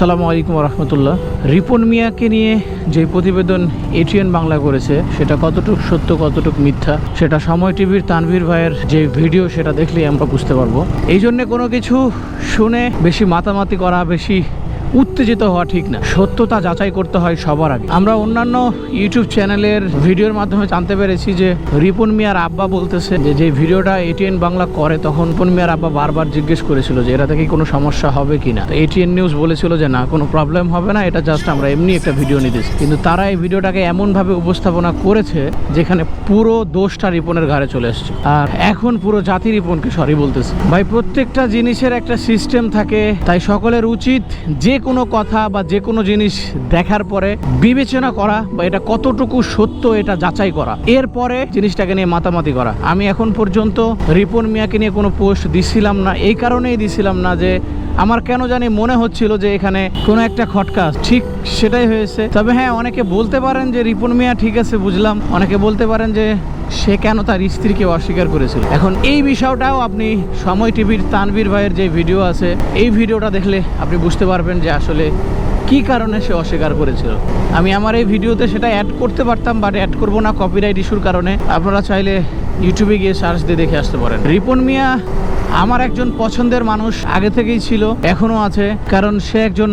সালামু আলাইকুম রহমতুল্লাহ রিপন মিয়াকে নিয়ে যে প্রতিবেদন এটিএন বাংলা করেছে, সেটা কতটুক সত্য, কতটুক মিথ্যা, সেটা সময় টিভির তানভীর ভাইয়ের যে ভিডিও, সেটা দেখলেই আমরা বুঝতে পারব। এই জন্যে কোনো কিছু শুনে বেশি মাতামাতি করা, বেশি উত্তেজিত হওয়া ঠিক না। সত্যতা যাচাই করতে হয় সবার আগে। আমরা অন্যান্য ইউটিউব চ্যানেলের ভিডিওর মাধ্যমে জানতে পেরেছি যে রিপন মিয়ার আব্বা বলতেছে যে যে ভিডিওটা এটিএন বাংলা করে, তখন রিপন মিয়ার আব্বা বারবার জিজ্ঞেস করেছিল যে এটা থেকে কোনো সমস্যা হবে কিনা। এটিএন নিউজ বলেছিল যে না, কোনো প্রবলেম হবে না, এটা জাস্ট আমরা এমনি একটা ভিডিও নিতেছি। কিন্তু তারা এই ভিডিওটাকে এমনভাবে উপস্থাপনা করেছে যেখানে পুরো দোষটা রিপনের ঘাড়ে চলে এসছে। আর এখন পুরো জাতি রিপনকে সরি বলতেছে। ভাই, প্রত্যেকটা জিনিসের একটা সিস্টেম থাকে, তাই সকলের উচিত যে কোনো কথা বা যে কোনো জিনিস দেখার পরে বিবেচনা করা বা এটা কতটুকু সত্য এটা যাচাই করা। এরপরে জিনিসটাকে নিয়ে মাতামাতি করা। আমি এখন পর্যন্ত রিপন মিয়াকে নিয়ে কোনো পোস্ট দিছিলাম না। এই কারণেই দিছিলাম না যে আমার কেন জানি মনে হচ্ছিল যে এখানে কোনো একটা খটকা, ঠিক সেটাই হয়েছে। তবে হ্যাঁ অনেকে বলতে পারেন যে রিপন মিয়া ঠিক আছে, বুঝলাম। অনেকে বলতে পারেন যে সে কেন তার স্ত্রীকে অস্বীকার করেছিল। এখন এই বিষয়টাও আপনি সময় টিভির তানবীর ভাইয়ের যে ভিডিও আছে, এই ভিডিওটা দেখলে আপনি বুঝতে পারবেন যে আসলে কি কারণে সে অস্বীকার করেছিল। আমি আমার এই ভিডিওতে সেটা অ্যাড করতে পারতাম বাট অ্যাড করব না কপিরাইট ইস্যুর কারণে। আপনারা চাইলে ইউটিউবে গিয়ে সার্চ দিয়ে দেখে আসতে পারেন। রিপন মিয়া আমার একজন পছন্দের মানুষ, আগে থেকেই ছিল এখনও আছে, কারণ সে একজন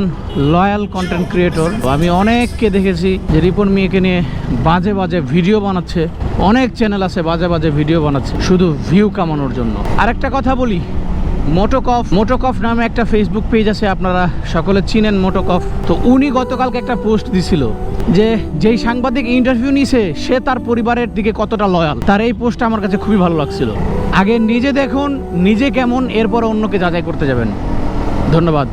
লয়াল কন্টেন্ট ক্রিয়েটর আমি অনেককে দেখেছি যে রিপন মিয়াকে নিয়ে বাজে বাজে ভিডিও বানাচ্ছে। অনেক চ্যানেল আছে বাজে বাজে ভিডিও বানাচ্ছে, শুধু ভিউ কামানোর জন্য। আরেকটা কথা বলি মোটোকফ মোটোকফ নামে একটা ফেসবুক পেজ আছে, আপনারা সকলে চিনেন মোটোকফ তো উনি গতকালকে একটা পোস্ট দিছিল যে, যেই সাংবাদিক ইন্টারভিউ নিছে, সে তার পরিবারের দিকে কতটা লয়াল তার এই পোস্টটা আমার কাছে খুবই ভালো লাগছিল। আগে নিজে দেখুন, নিজে কেমন, এরপর অন্যকে যাচাই করতে যাবেন। ধন্যবাদ।